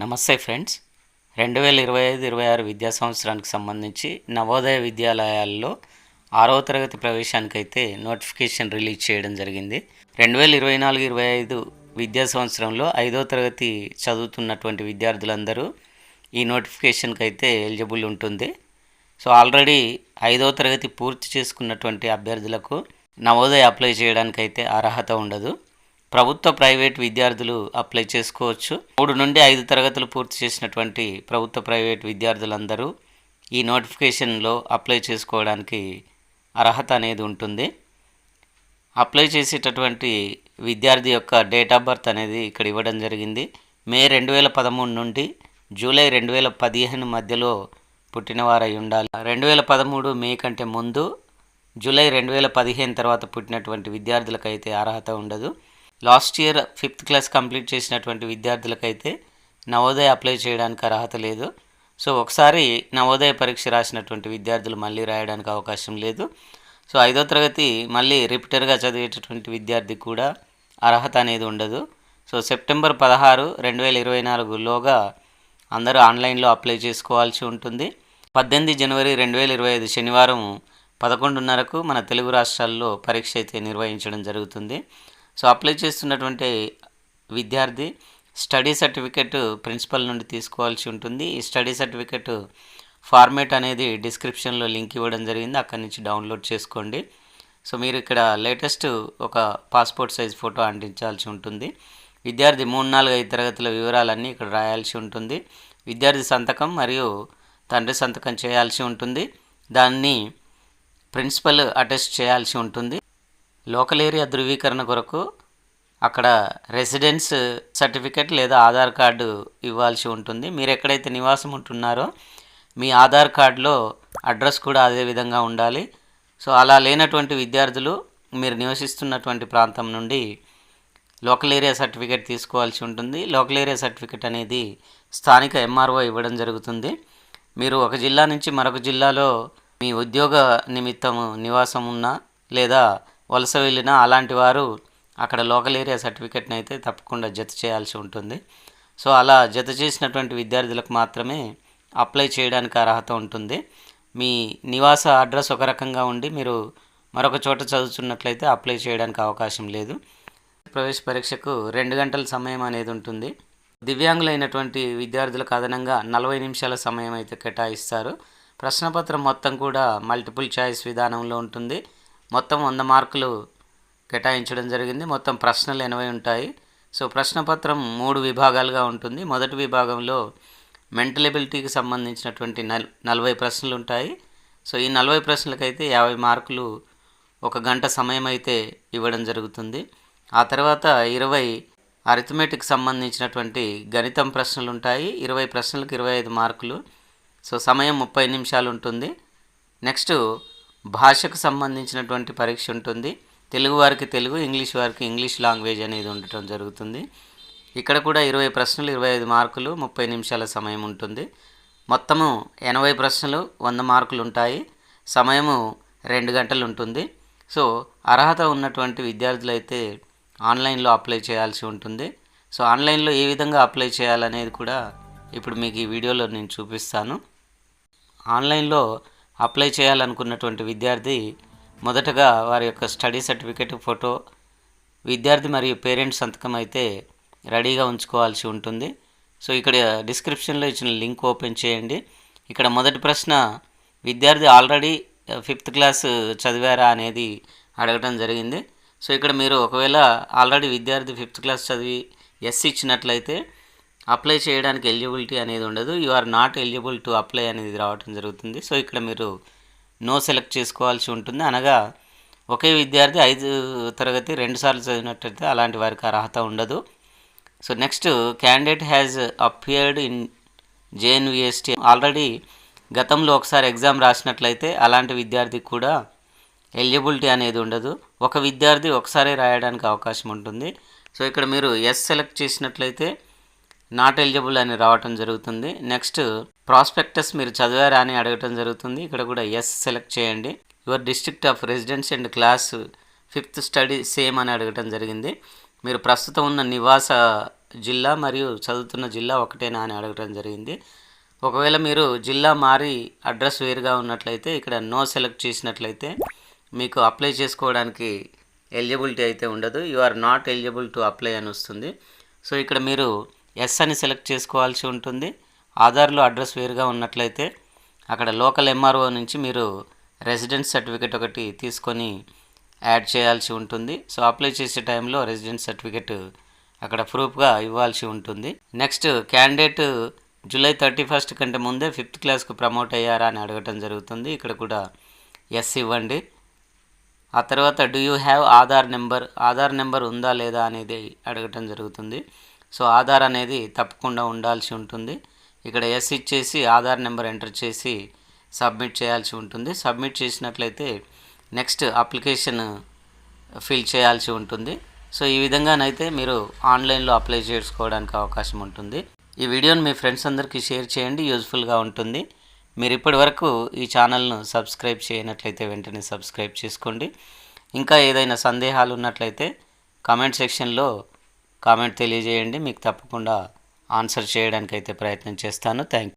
నమస్తే ఫ్రెండ్స్. రెండు వేల ఇరవై ఐదు ఇరవై ఆరు విద్యా సంవత్సరానికి సంబంధించి నవోదయ విద్యాలయాల్లో ఆరవ తరగతి ప్రవేశానికైతే నోటిఫికేషన్ రిలీజ్ చేయడం జరిగింది. రెండు వేల ఇరవై నాలుగు ఇరవై ఐదు విద్యా సంవత్సరంలో ఐదో తరగతి చదువుతున్నటువంటి విద్యార్థులందరూ ఈ నోటిఫికేషన్కి అయితే ఎలిజిబుల్ ఉంటుంది. సో ఆల్రెడీ ఐదో తరగతి పూర్తి చేసుకున్నటువంటి అభ్యర్థులకు నవోదయ అప్లై చేయడానికైతే అర్హత ఉండదు. ప్రభుత్వ ప్రైవేట్ విద్యార్థులు అప్లై చేసుకోవచ్చు. మూడు నుండి ఐదు తరగతులు పూర్తి చేసినటువంటి ప్రభుత్వ ప్రైవేట్ విద్యార్థులందరూ ఈ నోటిఫికేషన్లో అప్లై చేసుకోవడానికి అర్హత అనేది ఉంటుంది. అప్లై చేసేటటువంటి విద్యార్థి యొక్క డేట్ ఆఫ్ బర్త్ అనేది ఇక్కడ ఇవ్వడం జరిగింది. మే రెండు వేల పదమూడు నుండి జూలై రెండు వేల పదిహేను మధ్యలో పుట్టినవారై ఉండాలి. రెండు వేల పదమూడు మే కంటే ముందు జూలై రెండు వేల పదిహేను తర్వాత పుట్టినటువంటి విద్యార్థులకైతే అర్హత ఉండదు. Last year fifth class complete చేసినటువంటి విద్యార్థులకైతే నవోదయ అప్లై చేయడానికి అర్హత లేదు. సో ఒకసారి నవోదయ పరీక్ష రాసినటువంటి విద్యార్థులు మళ్ళీ రాయడానికి అవకాశం లేదు. సో ఐదో తరగతి మళ్ళీ రిపీటర్గా చదివేటటువంటి విద్యార్థి కూడా అర్హత అనేది ఉండదు. సో సెప్టెంబర్ పదహారు రెండు వేల ఇరవై నాలుగులోగా అందరూ ఆన్లైన్లో అప్లై చేసుకోవాల్సి ఉంటుంది. పద్దెనిమిది జనవరి రెండు వేల ఇరవై ఐదు శనివారం పదకొండున్నరకు మన తెలుగు రాష్ట్రాల్లో పరీక్ష అయితే నిర్వహించడం జరుగుతుంది. సో అప్లై చేస్తున్నటువంటి విద్యార్థి స్టడీ సర్టిఫికెట్ ప్రిన్సిపల్ నుండి తీసుకోవాల్సి ఉంటుంది. ఈ స్టడీ సర్టిఫికెట్ ఫార్మేట్ అనేది డిస్క్రిప్షన్లో లింక్ ఇవ్వడం జరిగింది. అక్కడి నుంచి డౌన్లోడ్ చేసుకోండి. సో మీరు ఇక్కడ లేటెస్ట్ ఒక పాస్పోర్ట్ సైజ్ ఫోటో అంటించాల్సి ఉంటుంది. విద్యార్థి మూడు నాలుగు ఐదు తరగతుల వివరాలన్నీ ఇక్కడ రాయాల్సి ఉంటుంది. విద్యార్థి సంతకం మరియు తండ్రి సంతకం చేయాల్సి ఉంటుంది. దాన్ని ప్రిన్సిపల్ అటెస్ట్ చేయాల్సి ఉంటుంది. లోకల్ ఏరియా ధృవీకరణ కొరకు అక్కడ రెసిడెన్స్ సర్టిఫికెట్ లేదా ఆధార్ కార్డు ఇవ్వాల్సి ఉంటుంది. మీరు ఎక్కడైతే నివాసం ఉంటున్నారో మీ ఆధార్ కార్డులో అడ్రస్ కూడా అదే విధంగా ఉండాలి. సో అలా లేనటువంటి విద్యార్థులు మీరు నివసిస్తున్నటువంటి ప్రాంతం నుండి లోకల్ ఏరియా సర్టిఫికేట్ తీసుకోవాల్సి ఉంటుంది. లోకల్ ఏరియా సర్టిఫికేట్ అనేది స్థానిక ఎంఆర్ఓ ఇవ్వడం జరుగుతుంది. మీరు ఒక జిల్లా నుంచి మరొక జిల్లాలో మీ ఉద్యోగ నిమిత్తము నివాసం ఉన్నా లేదా వలస వెళ్ళినా అలాంటి వారు అక్కడ లోకల్ ఏరియా సర్టిఫికేట్ని అయితే తప్పకుండా జత చేయాల్సి ఉంటుంది. సో అలా జత చేసినటువంటి విద్యార్థులకు మాత్రమే అప్లై చేయడానికి అర్హత ఉంటుంది. మీ నివాస అడ్రస్ ఒక రకంగా ఉండి మీరు మరొక చోట చదువుతున్నట్లయితే అప్లై చేయడానికి అవకాశం లేదు. ప్రవేశ పరీక్షకు రెండు గంటల సమయం అనేది ఉంటుంది. దివ్యాంగులైనటువంటి విద్యార్థులకు అదనంగా నలభై నిమిషాల సమయం అయితే కేటాయిస్తారు. ప్రశ్నపత్రం మొత్తం కూడా మల్టిపుల్ చాయిస్ విధానంలో ఉంటుంది. మొత్తం వంద మార్కులు కేటాయించడం జరిగింది. మొత్తం ప్రశ్నలు ఎనభై ఉంటాయి. సో ప్రశ్నపత్రం మూడు విభాగాలుగా ఉంటుంది. మొదటి విభాగంలో మెంటల్ ఎబిలిటీకి సంబంధించినటువంటి నల్ నలభై ప్రశ్నలు ఉంటాయి. సో ఈ నలభై ప్రశ్నలకైతే యాభై మార్కులు ఒక గంట సమయం అయితే ఇవ్వడం జరుగుతుంది. ఆ తర్వాత ఇరవై అరిథమెటిక్ సంబంధించినటువంటి గణితం ప్రశ్నలు ఉంటాయి. ఇరవై ప్రశ్నలకు ఇరవై ఐదు మార్కులు. సో సమయం ముప్పై నిమిషాలు ఉంటుంది. నెక్స్ట్ భాషకు సంబంధించినటువంటి పరీక్ష ఉంటుంది. తెలుగు వారికి తెలుగు ఇంగ్లీష్ వారికి ఇంగ్లీష్ లాంగ్వేజ్ అనేది ఉండటం జరుగుతుంది. ఇక్కడ కూడా ఇరవై ప్రశ్నలు ఇరవై ఐదు మార్కులు ముప్పై నిమిషాల సమయం ఉంటుంది. మొత్తము ఎనభై ప్రశ్నలు వంద మార్కులు ఉంటాయి. సమయము రెండు గంటలు ఉంటుంది. సో అర్హత ఉన్నటువంటి విద్యార్థులు అయితే ఆన్లైన్లో అప్లై చేయాల్సి ఉంటుంది. సో ఆన్లైన్లో ఏ విధంగా అప్లై చేయాలనేది కూడా ఇప్పుడు మీకు ఈ వీడియోలో నేను చూపిస్తాను. ఆన్లైన్లో అప్లై చేయాలనుకున్నటువంటి విద్యార్థి మొదటగా వారి యొక్క స్టడీ సర్టిఫికేట్ ఫోటో విద్యార్థి మరియు పేరెంట్స్ సంతకం అయితే రెడీగా ఉంచుకోవాల్సి ఉంటుంది. సో ఇక్కడ డిస్క్రిప్షన్లో ఇచ్చిన లింక్ ఓపెన్ చేయండి. ఇక్కడ మొదటి ప్రశ్న విద్యార్థి ఆల్రెడీ ఫిఫ్త్ క్లాస్ చదివారా అనేది అడగడం జరిగింది. సో ఇక్కడ మీరు ఒకవేళ ఆల్రెడీ విద్యార్థి ఫిఫ్త్ క్లాస్ చదివి ఎస్ ఇచ్చినట్లయితే అప్లై చేయడానికి ఎలిజిబిలిటీ అనేది ఉండదు. You are not eligible to apply అనేది రావడం జరుగుతుంది. సో ఇక్కడ మీరు నో సెలెక్ట్ చేసుకోవాల్సి ఉంటుంది. అనగా ఒకే విద్యార్థి ఐదు తరగతి రెండుసార్లు చదివినట్టయితే అలాంటి వారికి అర్హత ఉండదు. So next candidate has appeared in JNVST. Already గతంలో ఒకసారి ఎగ్జామ్ రాసినట్లయితే అలాంటి విద్యార్థికి కూడా ఎలిజిబిలిటీ అనేది ఉండదు. ఒక విద్యార్థి ఒకసారి రాయడానికి అవకాశం ఉంటుంది. సో ఇక్కడ మీరు ఎస్ సెలెక్ట్ చేసినట్లయితే నాట్ ఎలిజిబుల్ అని రావటం జరుగుతుంది. నెక్స్ట్ ప్రాస్పెక్టస్ మీరు చదివారా అని అడగటం జరుగుతుంది. ఇక్కడ కూడా ఎస్ సెలెక్ట్ చేయండి. Your district of residence and class fifth study same అని అడగటం జరిగింది. మీరు ప్రస్తుతం ఉన్న నివాస జిల్లా మరియు చదువుతున్న జిల్లా ఒకటేనా అని అడగటం జరిగింది. ఒకవేళ మీరు జిల్లా మారి అడ్రస్ వేరుగా ఉన్నట్లయితే ఇక్కడ నో సెలెక్ట్ చేసినట్లయితే మీకు అప్లై చేసుకోవడానికి ఎలిజిబిలిటీ అయితే ఉండదు. You are not eligible to apply అని వస్తుంది. సో ఇక్కడ మీరు ఎస్ అని సెలెక్ట్ చేసుకోవాల్సి ఉంటుంది. ఆధార్లో అడ్రస్ వేరుగా ఉన్నట్లయితే అక్కడ లోకల్ ఎంఆర్ఓ నుంచి మీరు రెసిడెన్స్ సర్టిఫికేట్ ఒకటి తీసుకొని యాడ్ చేయాల్సి ఉంటుంది. సో అప్లై చేసే టైంలో రెసిడెన్స్ సర్టిఫికేట్ అక్కడ ప్రూఫ్గా ఇవ్వాల్సి ఉంటుంది. Next candidate July thirty first కంటే ముందే ఫిఫ్త్ క్లాస్కు ప్రమోట్ అయ్యారా అని అడగటం జరుగుతుంది. ఇక్కడ కూడా ఎస్ ఇవ్వండి. ఆ తర్వాత do you have Aadhaar number? Aadhaar number ఉందా లేదా? అనేది అడగటం జరుగుతుంది. సో ఆధార్ అనేది తప్పకుండా ఉండాల్సి ఉంటుంది. ఇక్కడ ఎస్ ఇచ్చేసి ఆధార్ నెంబర్ ఎంటర్ చేసి సబ్మిట్ చేయాల్సి ఉంటుంది. సబ్మిట్ చేసినట్లయితే నెక్స్ట్ అప్లికేషన్ ఫిల్ చేయాల్సి ఉంటుంది. సో ఈ విధంగానైతే మీరు ఆన్లైన్లో అప్లై చేసుకోవడానికి అవకాశం ఉంటుంది. ఈ వీడియోని మీ ఫ్రెండ్స్ అందరికీ షేర్ చేయండి. యూజ్ఫుల్గా ఉంటుంది. మీరు ఇప్పటి వరకు ఈ ఛానల్ను సబ్స్క్రైబ్ చేయనట్లయితే వెంటనే సబ్స్క్రైబ్ చేసుకోండి. ఇంకా ఏదైనా సందేహాలు ఉన్నట్లయితే కామెంట్ సెక్షన్లో కామెంట్ తెలియజేయండి. మీకు తప్పకుండా ఆన్సర్ చేయడానికి అయితే ప్రయత్నం చేస్తాను. థ్యాంక్